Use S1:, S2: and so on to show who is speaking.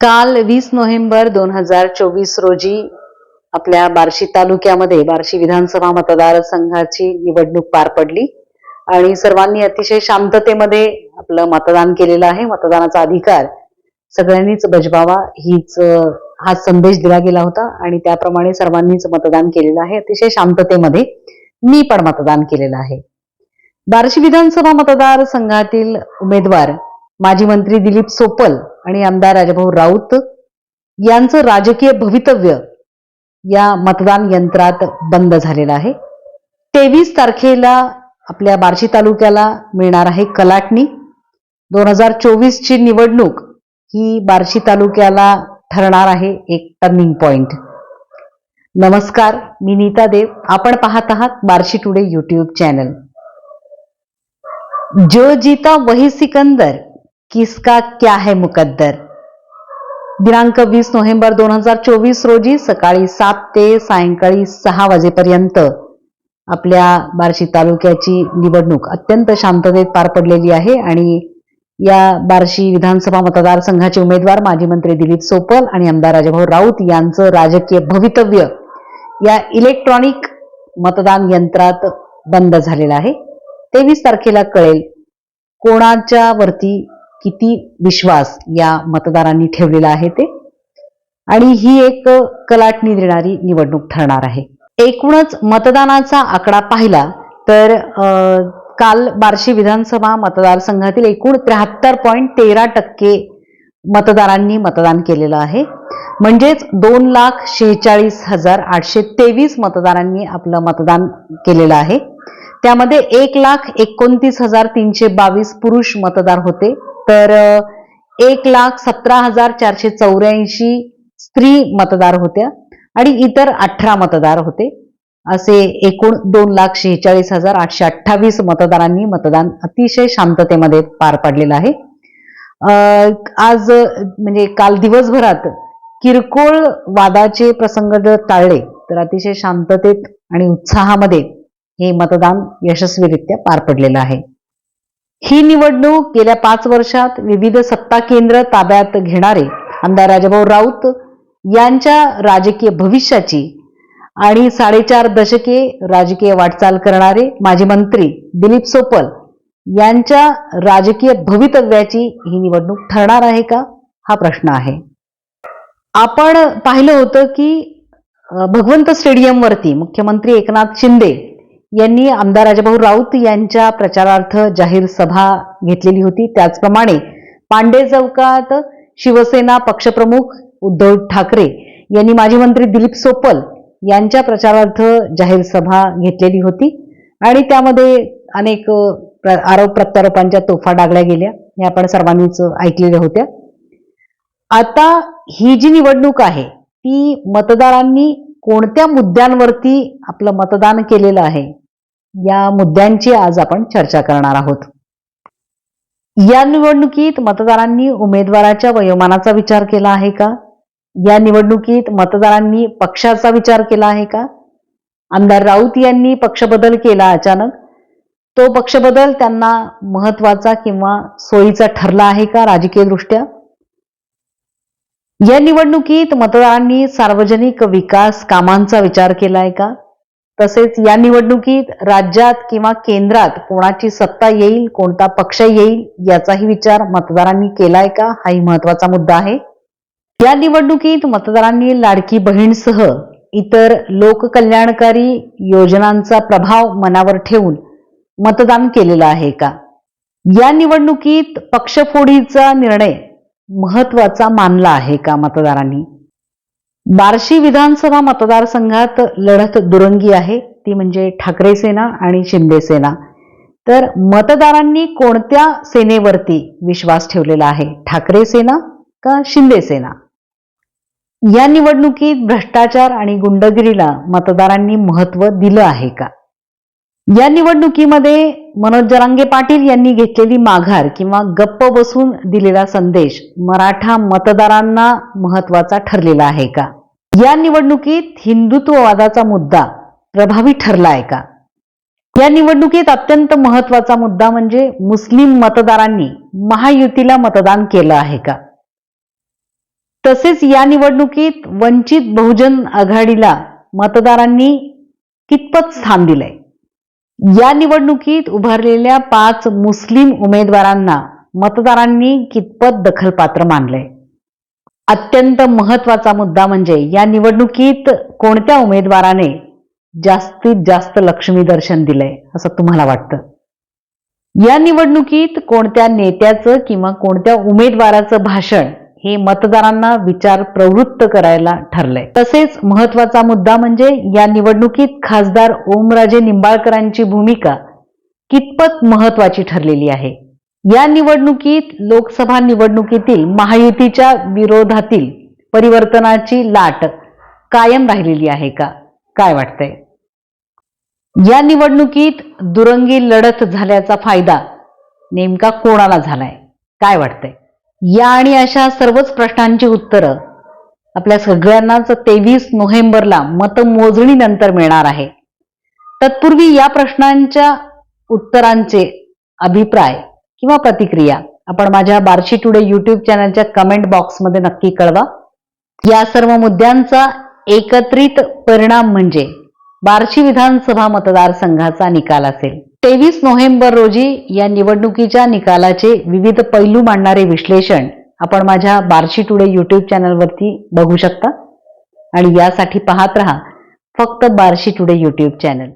S1: काल वीस नोव्हेंबर दोन हजार चोवीस रोजी आपल्या बार्शी तालुक्यामध्ये बार्शी विधानसभा मतदारसंघाची निवडणूक पार पडली. आणि सर्वांनी अतिशय शांततेमध्ये आपलं मतदान केलेलं आहे. मतदानाचा अधिकार सगळ्यांनीच बजवावा हीच हा संदेश दिला गेला होता. आणि त्याप्रमाणे सर्वांनीच मतदान केलेलं आहे. अतिशय शांततेमध्ये मी पण मतदान केलेलं आहे. बार्शी विधानसभा मतदारसंघातील उमेदवार माजी मंत्री दिलीप सोपल आणि आमदार राजाभाऊ राऊत यांचं राजकीय भवितव्य या मतदान यंत्रात बंद झालेलं आहे. तेवीस तारखेला आपल्या बार्शी तालुक्याला मिळणार आहे कलाटणी. दोन हजार चोवीस ची निवडणूक ही बार्शी तालुक्याला ठरणार आहे एक टर्निंग पॉइंट नमस्कार मी नीता देव. आपण पाहत आहात बार्शी टुडे युट्यूब चॅनल जो जीता वही सिकंदर. किसका क्या है मुकद्दर? दिनांक वीस नोव्हेंबर दोन हजार चोवीस रोजी सकाळी सात ते सायंकाळी सहा वाजेपर्यंत आपल्या बार्शी तालुक्याची निवडणूक अत्यंत शांततेत पार पडलेली आहे आणि या बार्शी विधानसभा मतदारसंघाचे उमेदवार माजी मंत्री दिलीप सोपल आणि आमदार राजाभाऊ राऊत यांचं राजकीय भवितव्य या इलेक्ट्रॉनिक मतदान यंत्रात बंद झालेलं आहे. तेवीस तारखेला कळेल कोणाच्या वरती किती विश्वास या मतदारांनी ठेवलेला आहे ते? आणि ही एक कलाटणी देणारी निवडणूक ठरणार आहे. एकूणच मतदानाचा आकडा पाहिला तर काल बार्शी विधानसभा मतदारसंघातील एकूण त्र्याहत्तर पॉईंट तेरा टक्के मतदारांनी मतदान केलेलं आहे. म्हणजेच दोन लाख शेहेचाळीस हजार आठशे तेवीस मतदारांनी आपलं मतदान केलेलं आहे. त्यामध्ये एक लाख एकोणतीस हजार तीनशे बावीस पुरुष मतदार होते. तर एक लाख सतरा हजार चारशे चौऱ्याऐंशी स्त्री मतदार होत्या आणि इतर अठरा मतदार होते. असे एकूण दोन लाख शेहेचाळीस हजार आठशे अठ्ठावीस मतदारांनी मतदान अतिशय शांततेमध्ये पार पाडलेलं आहे. आज म्हणजे काल दिवसभरात किरकोळ वादाचे प्रसंग जर टाळले तर अतिशय शांततेत आणि उत्साहामध्ये हे मतदान यशस्वीरित्या पार पडलेलं आहे. ही निवडणूक गेल्या पाच वर्षात विविध सत्ता केंद्र ताब्यात घेणारे आमदार राजाभाऊ राऊत यांच्या राजकीय भविष्याची आणि साडेचार दशके राजकीय वाटचाल करणारे माजी मंत्री दिलीप सोपल यांच्या राजकीय भवितव्याची ही निवडणूक ठरणार आहे का? हा प्रश्न आहे. आपण पाहिलं होतं की भगवंत स्टेडियमवरती मुख्यमंत्री एकनाथ शिंदे यांनी आमदार राजाभाऊ राऊत यांच्या प्रचारार्थ जाहीर सभा घेतलेली होती. त्याचप्रमाणे पांडे चौकात शिवसेना पक्षप्रमुख उद्धव ठाकरे यांनी माजी मंत्री दिलीप सोपल यांच्या प्रचारार्थ जाहीर सभा घेतलेली होती. आणि त्यामध्ये अनेक प्र- आरोप प्रत्यारोपांच्या तोफा डागल्या गेल्या. हे आपण सर्वांनीच ऐकलेल्या होत्या. आता ही जी निवडणूक आहे ती मतदारांनी कोणत्या मुद्द्यांवरती आपलं मतदान केलेलं आहे या मुद्द्यांची आज आपण चर्चा करणार आहोत. या निवडणुकीत मतदारांनी उमेदवाराच्या वयोमानाचा विचार केला आहे का? या निवडणुकीत मतदारांनी पक्षाचा विचार केला आहे का? आमदार राऊत यांनी पक्षबदल केला अचानक. तो पक्षबदल त्यांना महत्त्वाचा किंवा सोयीचा ठरला आहे का राजकीयदृष्ट्या? या निवडणुकीत मतदारांनी सार्वजनिक विकास कामांचा विचार केलाय का? तसेच या निवडणुकीत राज्यात किंवा केंद्रात कोणाची सत्ता येईल कोणता पक्ष येईल याचाही विचार मतदारांनी केलाय का? हाही महत्त्वाचा मुद्दा आहे. या निवडणुकीत मतदारांनी लाडकी बहीणसह इतर लोककल्याणकारी योजनांचा प्रभाव मनावर ठेवून मतदान केलेलं आहे का? या निवडणुकीत पक्षफोडीचा निर्णय महत्त्वाचा मानला आहे का मतदारांनी? बार्शी विधानसभा मतदारसंघात लढत दुरंगी आहे. ती म्हणजे ठाकरे सेना आणि शिंदे सेना. तर मतदारांनी कोणत्या सेनेवरती विश्वास ठेवलेला आहे? ठाकरे सेना का शिंदे सेना? या निवडणुकीत भ्रष्टाचार आणि गुंडगिरीला मतदारांनी महत्त्व दिलं आहे का? या निवडणुकीमध्ये मनोज जरांगे पाटील यांनी घेतलेली माघार किंवा गप्प बसून दिलेला संदेश मराठा मतदारांना महत्त्वाचा ठरलेला आहे का? या निवडणुकीत हिंदुत्ववादाचा मुद्दा प्रभावी ठरला आहे का? या निवडणुकीत अत्यंत महत्त्वाचा मुद्दा म्हणजे मुस्लिम मतदारांनी महायुतीला मतदान केलं आहे का? तसेच या निवडणुकीत वंचित बहुजन आघाडीला मतदारांनी कितपत स्थान दिलंय? या निवडणुकीत उभारलेल्या पाच मुस्लिम उमेदवारांना मतदारांनी कितपत दखलपात्र मानलंय अत्यंत महत्त्वाचा मुद्दा म्हणजे या निवडणुकीत कोणत्या उमेदवाराने जास्तीत जास्त लक्ष्मी दर्शन दिलंय असं तुम्हाला वाटतं? या निवडणुकीत कोणत्या नेत्याचं किंवा कोणत्या उमेदवाराचं भाषण हे मतदारांना विचार प्रवृत्त करायला ठरलंय. तसेच महत्त्वाचा मुद्दा म्हणजे या निवडणुकीत खासदार ओमराजे निंबाळकरांची भूमिका कितपत महत्वाची ठरलेली आहे? या निवडणुकीत लोकसभा निवडणुकीतील महायुतीच्या विरोधातील परिवर्तनाची लाट कायम राहिलेली आहे का? काय वाटतंय? या निवडणुकीत दुरंगी लढत झाल्याचा फायदा नेमका कोणाला झालाय? काय वाटतंय? या आणि अशा सर्वच प्रश्नांची उत्तरं आपल्या सगळ्यांनाच तेवीस नोव्हेंबरला मतमोजणीनंतर मिळणार आहे. तत्पूर्वी या प्रश्नांच्या उत्तरांचे अभिप्राय किंवा प्रतिक्रिया आपण माझ्या बार्शी टुडे युट्यूब चॅनलच्या कमेंट बॉक्समध्ये नक्की कळवा. या सर्व मुद्द्यांचा एकत्रित परिणाम म्हणजे बार्शी विधानसभा मतदारसंघाचा निकाल असेल. तेवीस नोव्हेंबर रोजी या निवडणुकीच्या निकालाचे विविध पैलू मांडणारे विश्लेषण आपण माझ्या बार्शी टुडे युट्यूब चॅनलवरती बघू शकता. आणि यासाठी पाहत रहा फक्त बार्शी टुडे युट्यूब चॅनल